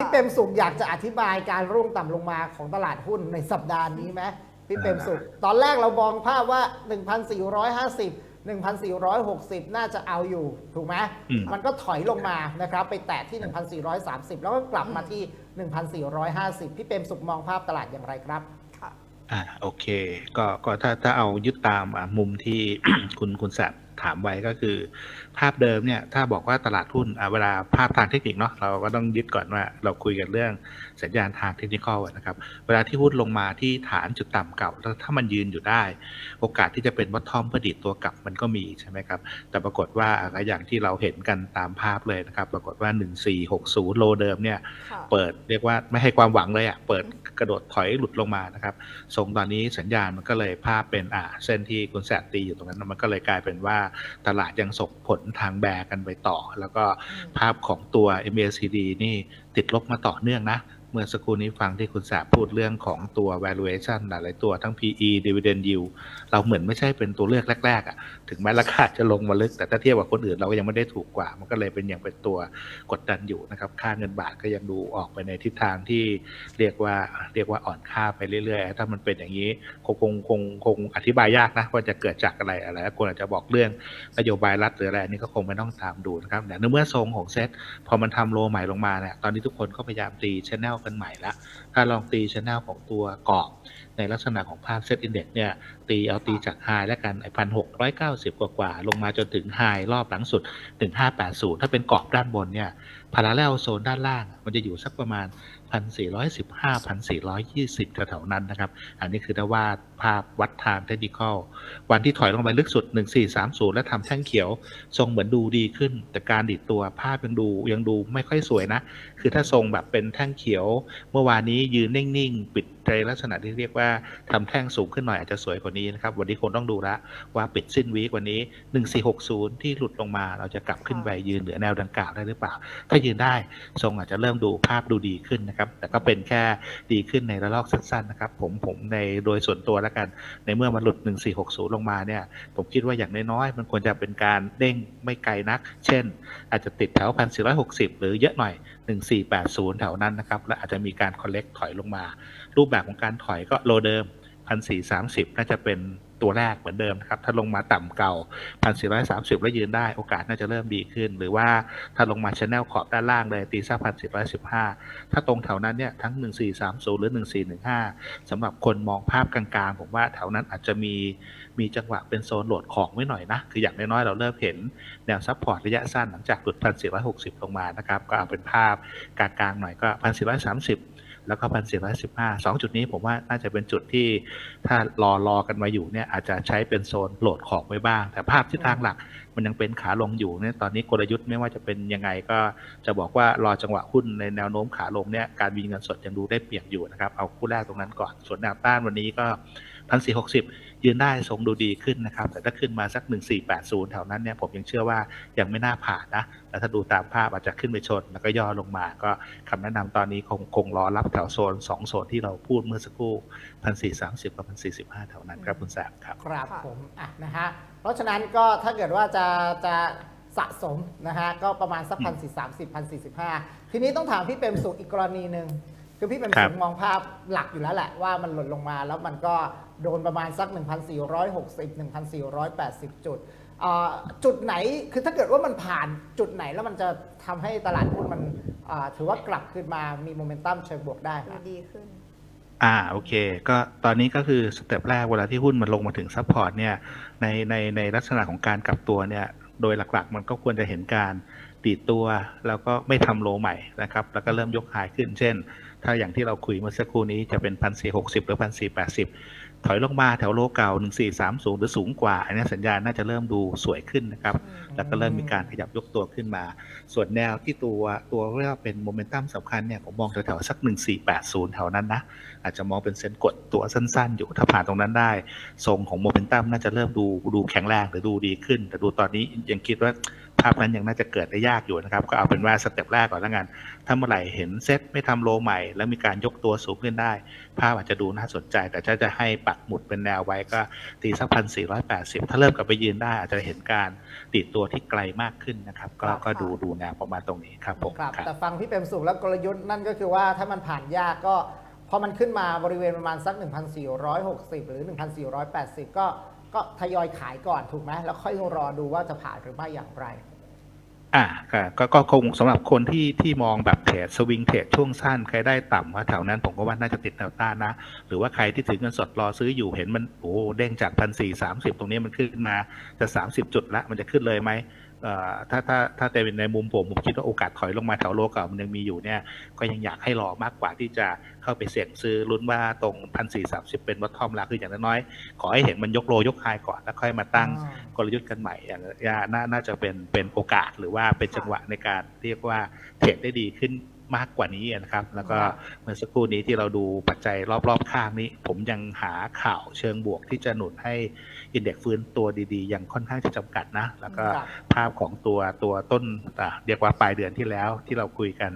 พี่เปรมสุขอยากจะอธิบายการร่วงต่ำลงมาของตลาดหุ้นในสัปดาห์นี้ไหมพี่เปรมสุข ตอนแรกเรามองภาพว่า 1,450 1,460 น่าจะเอาอยู่ ถูกไหมอืม มันก็ถอยลงมานะครับ ไปแตะที่ 1,430 แล้วก็กลับมาที่ 1,450 พี่เปรมสุขมองภาพตลาดอย่างไรครับ ค่ะ อ่าโอเค ก็ก็ถ้าถ้าเอายึดตามอะมุมที่ คุณคุณแสบ ถามไว้ก็คือ ภาพเดิมเนี่ยถ้าบอกว่าตลาดหุ้นอะเวลาภาพทางเทคนิคเนาะเราก็ต้องยึดก่อนว่าเราคุยกันเรื่องสัญญาณทางเทคนิคนะครับ เวลาที่หุ้นลงมาที่ฐานจุดต่ำเก่าแล้วถ้ามันยืนอยู่ได้ โอกาสที่จะเป็นวัตทอมเพื่อดีดตัวกลับมันก็มีใช่ไหมครับ แต่ปรากฏว่าอะอย่างที่เราเห็นกันตามภาพเลยนะครับ ปรากฏว่า 1460 โลเดิมเนี่ยค่ะเปิดเรียกว่าไม่ให้ความหวังเลยอะเปิดกระโดดถอยหลุดลงมานะครับทรงตอนนี้สัญญาณมันก็เลยภาพเป็นอ่าเส้นที่คุณแสบตีอยู่ตรงนั้นมันก็เลยกลายเป็นว่าตลาดยังส่งผลทางแบร์กันไปต่อ แล้วก็ภาพของตัว MACD นี่ติดลบมาต่อเนื่องนะ เมื่อสักครู่นี้ฟังที่คุณสบพูดเรื่องของตัว valuation หลายตัวทั้ง PE dividend yield เราเหมือนไม่ใช่เป็นตัวเลือกแรกๆอะ ถึงแม้ราคาจะลงมาลึก แต่ถ้าเทียบกับคนอื่นเราก็ยังไม่ได้ถูกกว่า มันก็เลยเป็นอย่างเป็นตัวกดดันอยู่นะครับ ค่าเงินบาทก็ยังดูออกไปในทิศทางที่เรียกว่าเรียกว่าอ่อนค่าไปเรื่อยๆ ถ้ามันเป็นอย่างนี้คงคงคงคงอธิบายยากนะว่าจะเกิดจากอะไรอะไรคนอาจจะบอกเรื่องนโยบายรัฐหรืออะไรนี่ก็คงไม่ต้องตามดูนะครับแต่ในเมื่อทรงของเซตพอมันทำโลใหม่ลงมาเนี่ยตอนนี้ทุกคนก็พยายามตีชแนลกันใหม่ละถ้าลองตีชแนลของตัวกรอบในลักษณะของภาพเซตอินเด็กเนี่ยตีเอาตีจากไฮแล้วกันไอพันหกร้อยเก้าสิบกว่าๆลงมาจนถึงไฮรอบหลังสุดถึงห้าแปดศูนย์ถ้าเป็นกรอบด้านบนเนี่ยพาราเลลโซนด้านล่าง มันจะอยู่สักประมาณ 1,415 1,420แถวๆนั้นนะครับ อันนี้คือถ้าว่าดภาพวัดทางเทคนิคอลวันที่ถอยลงไปลึกสุด 1430 แล้วทำแท่งเขียว ทรงเหมือนดูดีขึ้น แต่การดิดตัวภาพยังดูยังดูไม่ค่อยสวยนะ คือถ้าทรงแบบเป็นแท่งเขียว เมื่อวานนี้ยืนนิ่งๆ ปิดในลักษณะที่เรียกว่าทำแท่งสูงขึ้นหน่อยอาจจะสวยกว่านี้นะครับ วันนี้คงต้องดูละว่าปิดสิ้นวีควันนี้ 1460 ที่หลุดลงมาเราจะกลับขึ้นไปยืนเหนือแนวดังกล่าวได้หรือเปล่า ถ้ายืนได้ทรงอาจจะเริ่มดูภาพดูดีขึ้นนะครับแต่ก็เป็นแค่ดีขึ้นในระลอกสั้นๆนะครับผมผมในโดยส่วนตัวแล้วกัน ในเมื่อมันหลุด 1460 ลงมาเนี่ยผมคิดว่าอย่างน้อยๆมันควรจะเป็นการเด้งไม่ไกลนัก เช่น อาจจะติดแถว 1,460 หรือเยอะหน่อย 1480 แถวนั้นนะครับและอาจจะมีการคอลเลกถอยลงมา รูปแบบของการถอยก็โลเดิม 1,430 น่าจะเป็น ตัวแรกเหมือนเดิมนะครับถ้าลงมาต่ำเก่า 1,430 แล้วยืนได้โอกาสน่าจะเริ่มดีขึ้น หรือว่าถ้าลงมาชแนลขอบด้านล่างเลยตีสัก1,415 ถ้าตรงแถวนั้นเนี่ยทั้ง 1430 หรือ 1415สำหรับคนมองภาพกลางๆ ผมว่าแถวนั้นอาจจะมีมีจังหวะเป็นโซนโหลดของไว้หน่อยนะ คืออย่างน้อยๆ เราเริ่มเห็นแนวซัพพอร์ตระยะสั้นหลังจากหลุด 1,460 ลงมานะครับ ก็เอาเป็นภาพกลางๆหน่อยก็ 1,430 แล้วก็พันสี่ร้อยสิบห้าสองจุดนี้ผมว่าน่าจะเป็นจุดที่ถ้ารอรอกันมาอยู่เนี่ยอาจจะใช้เป็นโซนโหลดของไว้บ้าง แต่ภาพทิศทางหลักมันยังเป็นขาลงอยู่เนี่ยตอนนี้กลยุทธ์ไม่ว่าจะเป็นยังไงก็จะบอกว่ารอจังหวะหุ้นในแนวโน้มขาลงเนี่ยการมีเงินสดยังดูได้เปรียบอยู่นะครับเอาคู่แรกตรงนั้นก่อนส่วนแนวต้านวันนี้ก็พันสี่หกสิบ ยืนได้ทรงดูดีขึ้นนะครับ แต่ถ้าขึ้นมาสัก 1480 แถวนั้นเนี่ยผมยังเชื่อว่ายังไม่น่าผ่านนะ แล้วถ้าดูตามภาพอาจจะขึ้นไปชน แล้วก็ย่อลงมา ก็คำแนะนำตอนนี้คงคงรอรับแถวโซน 2 โซนที่เราพูดเมื่อสักครู่ 1,430 กับ 1,415 แถวนั้นครับคุณแสบครับ ครับค่ะผมอะนะฮะ เพราะฉะนั้นก็ถ้าเกิดว่าจะจะสะสมนะฮะก็ประมาณสักพันสี่สามสิบพันสี่สิบห้าทีนี้ต้องถามพี่เปรมสุขอีกกรณีหนึ่งคือพี่เปรมครัสุบขมองภาพหลักอยู่แล้วแหละว่ามันหล่นลงมาแล้วมันก็ โดนประมาณสัก 1,460 1,480 จุดอ่าจุดไหนคือถ้าเกิดว่ามันผ่านจุดไหนแล้วมันจะทำให้ตลาดหุ้นมันอ่าถือว่ากลับขึ้นมามีโมเมนตัมเชิงบวกได้คดูรับดีขึ้น อ่าโอเค ก็ตอนนี้ก็คือสเต็ปแรกเวลาที่หุ้นมันลงมาถึงซัพพอร์ตเนี่ยในในในลักษณะของการกลับตัวเนี่ยโดยหลักๆ มันก็ควรจะเห็นการตีดตัวแล้วก็ไม่ทำโลใหม่นะครับ แล้วก็เริ่มยกหายขึ้น เช่น ถ้าอย่างที่เราคุยเมื่อสักครู่นี้จะเป็นพันสี่หกสิบหรือพันสี่แปดสิบถอยลงมาแถวโลเก่าหนึ่งสี่สามสูงหรือสูงกว่าอันนี้สัญญาณน่าจะเริ่มดูสวยขึ้นนะครับ แล้วก็เริ่มมีการขยับยกตัวขึ้นมา ส่วนแนวที่ตัวตัวเรียกว่าเป็นโมเมนตัมสำคัญเนี่ยผมมองแถวๆสัก 1480 แถวนั้นนะ อาจจะมองเป็นเส้นกดตัวสั้นๆ อยู่ถ้าผ่านตรงนั้นได้ ทรงของโมเมนตัมน่าจะเริ่มดูดูแข็งแรงหรือดูดีขึ้น แต่ดูตอนนี้ยังคิดว่าภาพนั้นยังน่าจะเกิดได้ยากอยู่นะครับ ก็เอาเป็นว่าสเต็ปแรกก่อนแล้วกัน ถ้าเมื่อไหร่เห็นเซตไม่ทำโลใหม่ แล้วมีการยกตัวสูงขึ้นได้ ภาพอาจจะดูน่าสนใจ แต่ถ้าจะให้ปักกหมุดเป็นแนวไว้ก็ตีสักพันสี่ร้อยแปดสิบถ้าเริ่มกลับไปยืนได้อาจจะเห็นการติดตัวที่ไกลมากขึ้นนะครับก็ครับก็ดูดูแนวประมาณตรงนี้ครับผมครับครับแต่ฟังพี่เปรมสุขแล้วกลยุทธ์นั่นก็คือว่าถ้ามันผ่านยากก็พอมันขึ้นมาบริเวณประมาณสัก 1,460 หรือ 1,480 ก็ก็ทยอยขายก่อนถูกไหมแล้วค่อยรอดูว่าจะผ่านหรือไม่อย่างไร อ่าก็ก็คงสำหรับคนที่ที่มองแบบเทรดสวิงเทรดช่วงสั้นใครได้ต่ำว่าแถวนั้นผมก็ว่าน่าจะติดแนวต้านนะ หรือว่าใครที่ถือเงินสดรอซื้ออยู่เห็นมันโอ้เด้งจากพันสี่สามสิบตรงนี้มันขึ้นมาจะสามสิบจุดละมันจะขึ้นเลยไหม ถ้าถ้าถ้าแต่ในมุมผมผมคิดว่าโอกาสถอยลงมาแถวโลเก่ามันยังมีอยู่เนี่ยก็ยังอยากให้รอมากกว่าที่จะเข้าไปเสี่ยงซื้อลุ้นว่าตรงพันสี่สามสิบเป็นวัตทอมลาคืออย่างน้อยๆขอให้เห็นมันยกโลยกไฮก่อนแล้วค่อยมาตั้งอ่ากลยุทธ์กันใหม่อย่างน่าน่าน่าจะเป็นเป็นโอกาสหรือว่าเป็นจังหวะในการเรียกว่าเทรดได้ดีขึ้น มากกว่านี้นะครับ แล้วก็ครับเมื่อสักครู่นี้ที่เราดูปัจจัยรอบๆข้างนี้ ผมยังหาข่าวเชิงบวกที่จะหนุนให้อินเด็กซ์ฟื้นตัวดีๆ ยังค่อนข้างจะจำกัดนะ แล้วก็ครับภาพของตัวตัวต้นอะเรียกว่าปลายเดือนที่แล้วที่เราคุยกัน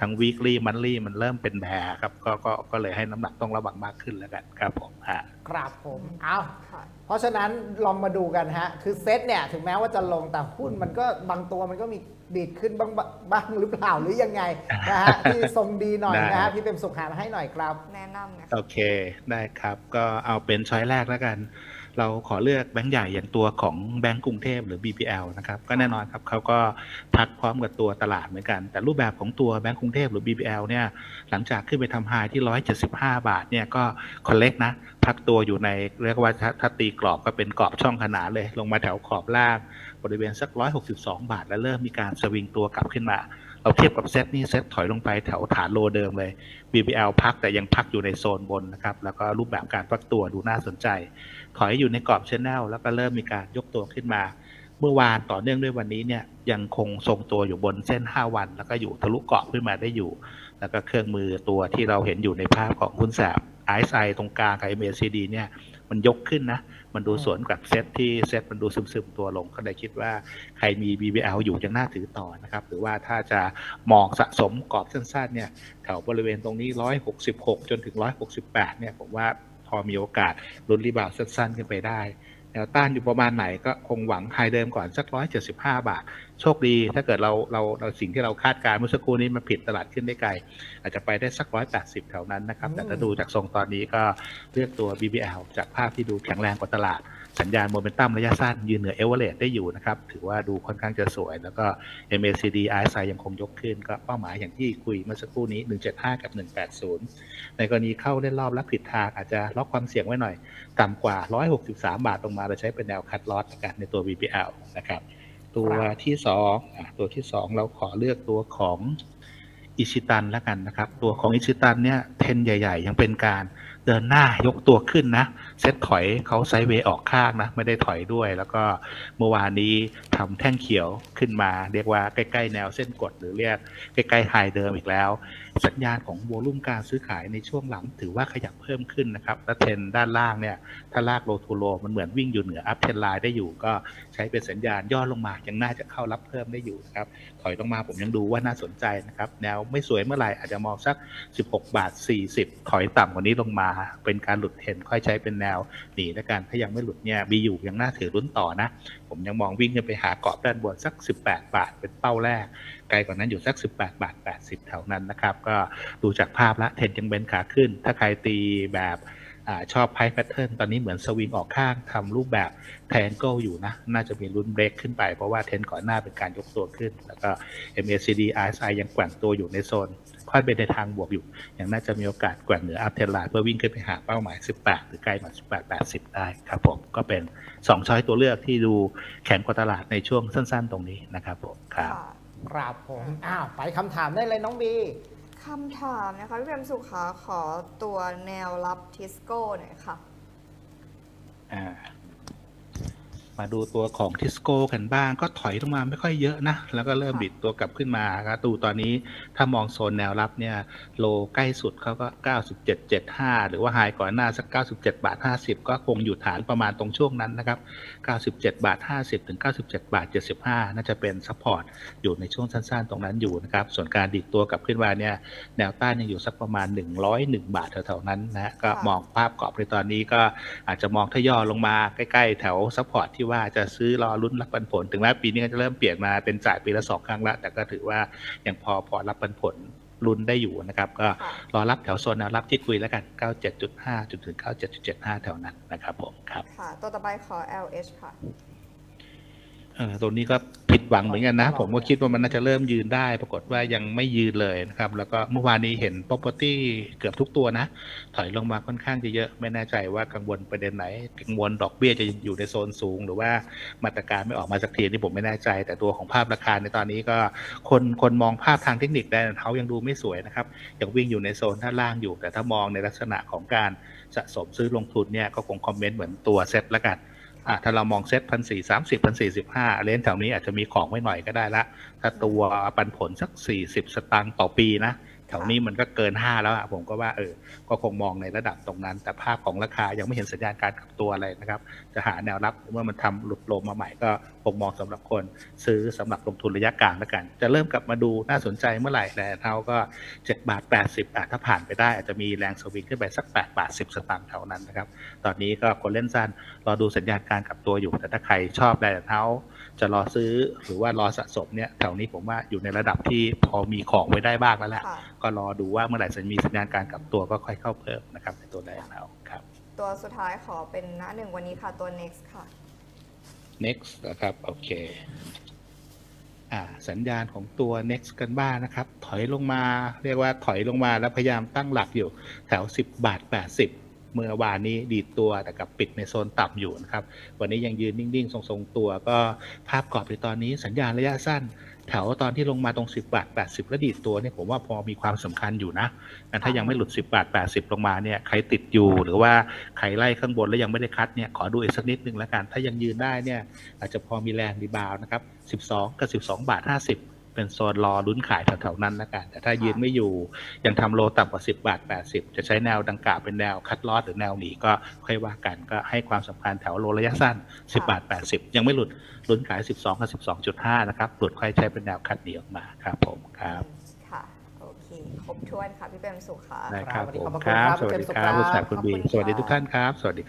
ทั้ง weekly monthly มันเริ่มเป็นแพรครับก็ก็ก็เลยให้น้ำหนักต้องระวังมากขึ้นแล้วกันครับผมฮะ ครับผมเอาค่ะเพราะฉะนั้นลองมาดูกันฮะ คือเซ็ตเนี่ยถึงแม้ว่าจะลงแต่หุ้นมันก็บางตัวมันก็มีดีดขึ้นบ้างบ้างหรือเปล่าหรือยังไงนะฮะที่ทรงดีหน่อยนะฮะได้พี่เป็นสุขหามาให้หน่อยครับ แนะนำนะโอคะเคได้ครับก็เอาเป็นช้อยแรกแล้วกัน เราขอเลือกแบงก์ใหญ่อย่างตัวของแบงก์กรุงเทพหรือ BPL นะครับก็แน่นอนครับเขาก็พักพร้อมกับตัวตลาดเหมือนกัน แต่รูปแบบของตัวแบงก์กรุงเทพหรือ BPL เนี่ยหลังจากขึ้นไปทำไฮที่ 175 บาทเนี่ยก็คอลเลกนะพักตัวอยู่ในเรียกว่าถ้าถ้าตีกรอบก็เป็นกรอบช่องขนานเลย ลงมาแถวขอบล่างบริเวณสัก 162 บาท แล้วเริ่มมีการสวิงตัวกลับขึ้นมา เราเทียบกับเซตนี่เซตถอยลงไปแถวฐานโลเดิมเลย BBL พักแต่ยังพักอยู่ในโซนบนนะครับ แล้วก็รูปแบบการพักตัวดูน่าสนใจ ถอยอยู่ในกรอบชแนลแล้วก็เริ่มมีการยกตัวขึ้นมา เมื่อวานต่อเนื่องด้วยวันนี้เนี่ยยังคงทรงตัวอยู่บนเส้น 5 วัน แล้วก็อยู่ทะลุกรอบขึ้นมาได้อยู่ แล้วก็เครื่องมือตัวที่เราเห็นอยู่ในภาพของหุ้นแสบ RSI ตรงกลางกับ MACD เนี่ย มันยกขึ้นนะ มันดูสวนกับเซตที่เซตมันดูซึมๆตัวลง ก็เลยคิดว่าใครมี BBL อยู่ยังน่าถือต่อนะครับ หรือว่าถ้าจะมองสะสมกรอบสั้นๆเนี่ยแถวบริเวณตรงนี้ 166 จนถึง 168 เนี่ยผมว่าพอมีโอกาสลุ้นรีบาวด์สั้นๆขึ้นไปได้ แนวต้านอยู่ประมาณไหนก็คงหวังไฮเดิมก่อนสักร้อยเจ็ดสิบห้าบาท โชคดี ถ้าเกิดเราเราเราสิ่งที่เราคาดการณ์เมื่อสักครู่นี้มันผิดตลาดขึ้นได้ไกล อาจจะไปได้สักร้อยแถวนั้นนะครับ แต่ถ้าดูจากทรงตอนนี้ก็เลือกตัว BBL จากภาพที่ดูแข็งแรงกว่าตลาด สัญญาณโมเมนตัมระยะสั้นยืนเหนือเอเวอเรสได้อยู่นะครับ ถือว่าดูค่อนข้างจะสวย แล้วก็ MACD RSI ยังคงยกขึ้น ก็เป้าหมายอย่างที่คุยเมื่อสักครู่นี้ 175 กับ 180 ในกรณีเข้าเล่นรอบรับผิดทางอาจจะล็อกความเสี่ยงไว้หน่อย ต่ำกว่า 163 บาทลงมาเราใช้เป็นแนวคัดลอสกันในตัว BBL นะครับ ตัวที่สองอะตัวที่สองเราขอเลือกตัวของอิชิตันแล้วกันนะครับ ตัวของอิชิตันเนี่ยเทนใหญ่ ๆ ยังเป็นการเดินหน้ายกตัวขึ้นนะ เซตถอยเขาไซด์เวย์ออกข้างนะ ไม่ได้ถอยด้วย แล้วก็เมื่อวานนี้ทำแท่งเขียวขึ้นมา เรียกว่าใกล้ๆแนวเส้นกดหรือเรียกใกล้ๆไฮเดิมอีกแล้ว สัญญาณของโวลุ่มการซื้อขายในช่วงหลังถือว่าขยับเพิ่มขึ้นนะครับและเทรนด้านล่างเนี่ยถ้าลากโลทูโลมันเหมือนวิ่งอยู่เหนืออัพเทรนไลน์ได้อยู่ก็ใช้เป็นสัญญาณย่อลงมายังน่าจะเข้ารับเพิ่มได้อยู่นะครับถอยลงมาผมยังดูว่าน่าสนใจนะครับแนวไม่สวยเมื่อไหร่อาจจะมองสัก 16 บาท 40 ถอยต่ำกว่านี้ลงมา เป็นการหลุดเทรนค่อยใช้เป็นแนวหนีแล้วกันถ้ายังไม่หลุดเนี่ยบีอยู่ยังน่าถือรุ่นต่อนะ ผมยังมองวิ่งไปหากรอบด้านบนสัก 18 บาทเป็นเป้าแรก ไกลกว่านั้นอยู่สัก 18 บาท 80แถวนั้นนะครับ ก็ดูจากภาพละเทนยังเป็นขาขึ้น ถ้าใครตีแบบ อชอบไพ่แพทเทิร์นตอนนี้เหมือนสวิงออกข้างทำรูปแบบแทงเกิลอยู่นะ น่าจะมีลุ้นเบรกขึ้นไป เพราะว่าเทนก่อนหน้าเป็นการยกตัวขึ้น แล้วก็ MACD RSI ยังแกว่งตัวอยู่ในโซนค่อยไปในทางบวกอยู่ ยังน่าจะมีโอกาสแกว่งเหนืออัพเทรนไลน์เพื่อวิ่งขึ้นไปหาเป้าหมาย 18 หรือใกล้มา 18 80 ได้ครับผม ก็เป็น 2 ช้อยตัวเลือกที่ดูแข็งกว่าตลาดในช่วงสั้น ๆ ตรงนี้นะครับผมครับค่ะครับผม อ้าว ไปคำถามได้เลยน้องบี คำถามนะคะพี่เบมสุขาขอตัวแนวรับทิสโก้หน่อยค่ะ อ่า มาดูตัวของทิสโก้กันบ้าง ก็ถอยลงมาไม่ค่อยเยอะนะ แล้วก็เริ่มค่ะบิดตัวกลับขึ้นมาครับดูตอนนี้ถ้ามองโซนแนวรับเนี่ย โลใกล้สุดเขาก็ 97.75 หรือว่าไฮก่อนหน้าสัก 97 บาท 50 ก็คงอยู่ฐานประมาณตรงช่วงนั้นนะครับ 97 บาท 50 ถึง 97 บาท 75 น่าจะเป็นซัพพอร์ตอยู่ในช่วงสั้นๆ ตรงนั้นอยู่นะครับ ส่วนการดิดตัวกลับขึ้นมาเนี่ย แนวต้านยังอยู่สักประมาณ 101 บาทแถวๆนั้นนะฮะก็ค่ะมองภาพกรอบในตอนนี้ก็อาจจะมองทย่อลงมาใกล้ๆ แถวซัพพอร์ตที่ว่าจะซื้อรอรุ้นรับปันผล ถึงแม้ปีนี้ก็จะเริ่มเปลี่ยนมาเป็นจ่ายปีละสองครั้งละ แต่ก็ถือว่ายังพอพอรับปันผลลุ้นได้อยู่นะครับ ก็รอรับแถวโซนแนวรับที่คุยแล้วกัน 97.5จนถึง 97.75 แถวนั้นนะครับผมครับ ค่ะ ตัวต่อไปขอ LH ค่ะ เออตัวนี้ก็ผิดหวังเหมือนกันนะ ผมก็คิดว่ามันน่าจะเริ่มยืนได้ ปรากฏว่ายังไม่ยืนเลยนะครับ แล้วก็เมื่อวานนี้เห็น property เกือบทุกตัวนะ ถอยลงมาค่อนข้างจะเยอะ ไม่แน่ใจว่ากังวลประเด็นไหน กังวลดอกเบี้ยจะอยู่ในโซนสูง หรือว่ามาตรการไม่ออกมาสักทีนี่ผมไม่แน่ใจ แต่ตัวของภาพราคาในตอนนี้ก็คนคนมองภาพทางเทคนิคได้เขายังดูไม่สวยนะครับ ยังวิ่งอยู่ในโซนด้านล่างอยู่ แต่ถ้ามองในลักษณะของการสะสมซื้อลงทุนเนี่ยก็คงคอมเมนต์เหมือนตัวเซ็ตละกัน อะถ้าเรามองเซ็ตพันสี่สามสิบพันสี่สิบห้าเลนแถวนี้อาจจะมีของไว้หน่อยก็ได้ละ ถ้าตัวปันผลสักสี่สิบสตางค์ต่อปีนะ แถวนี้มันก็เกินห้าแล้วอะผมก็ว่าเออ ก็คงมองในระดับตรงนั้น แต่ภาพของราคายังไม่เห็นสัญญาณการกลับตัวอะไรนะครับ จะหาแนวรับเมื่อมันทำหลุดลงมาใหม่ก็คงมองสำหรับคน ซื้อสำหรับลงทุนระยะกลางแล้วกัน จะเริ่มกลับมาดูน่าสนใจเมื่อไหร่แลเท่าก็เจ็ดบาทแปดสิบถ้าผ่านไปได้ อาจจะมีแรงสวิงขึ้นไปสักแปดบาทสิบสตางค์แถวนั้นนะครับ ตอนนี้ก็คนเล่นสั้นรอดูสัญญาณการกลับตัวอยู่แต่ถ้าใครชอบแลนด์เท้า จะรอซื้อหรือว่ารอสะสมเนี่ยแถวนี้ผมว่าอยู่ในระดับที่พอมีของไว้ได้บ้างแล้วแหละค่ะก็รอดูว่าเมื่อไหร่จะมีสัญญาณการกลับตัวก็ค่อยเข้าเพิ่มนะครับในตัวแลนด์เท้าครับ ตัวสุดท้ายขอเป็นหน้าหนึ่งวันนี้ค่ะตัว next ค่ะ next นะครับโอเคอ่าสัญญาณของตัว next กันบ้างนะครับ ถอยลงมา เรียกว่าถอยลงมาแล้วพยายามตั้งหลักอยู่แถว 10 บาท 80 เมื่อวานนี้ดีดตัวแต่กับปิดในโซนต่ำอยู่นะครับ วันนี้ยังยืนนิ่งๆ ทรงๆ ตัวก็ภาพกรอบในตอนนี้สัญญาณระยะสั้น แถวตอนที่ลงมาตรง 10 บาท 80 แล้วดีดตัวเนี่ยผมว่าพอมีความสำคัญอยู่นะงั้นถ้ายังไม่หลุด 10 บาท 80 ลงมาเนี่ยใครติดอยู่หรือว่าใครไล่ข้างบนแล้วยังไม่ได้คัดเนี่ยขอดูอีกสักนิดนึงแล้วกัน ถ้ายังยืนได้เนี่ยอาจจะพอมีแรงรีบาวนะครับ 12 กับ 12 บาท 50 เป็นโซนรอลุ้นขายแถวๆนั้นแล้วกันแต่ถ้ายืนไม่อยู่ยังทำโลต่ำกว่า 10 บาท 80 จะใช้แนวดังกล่าวเป็นแนวคัดลอสหรือแนวหนีก็ค่อยว่ากันก็ให้ความสำคัญแถวโลระยะสั้น 10 บาท 80 ยังไม่หลุดลุ้นขาย 12กับ12.5 นะครับหลุดค่อยใช้เป็นแนวคัดหนีออกมาครับผมครับค่ะโอเคครบถ้วนค่ะพี่เปรมสุขค่ะได้ครับวันนี้ผขอบมพระคคุณรับครับสวัสดีคุณครับเจมส์คุณศักดิ์คุณบีขอบคุณสวัสดีค่ะทุกท่านครับ สวัสดีครับ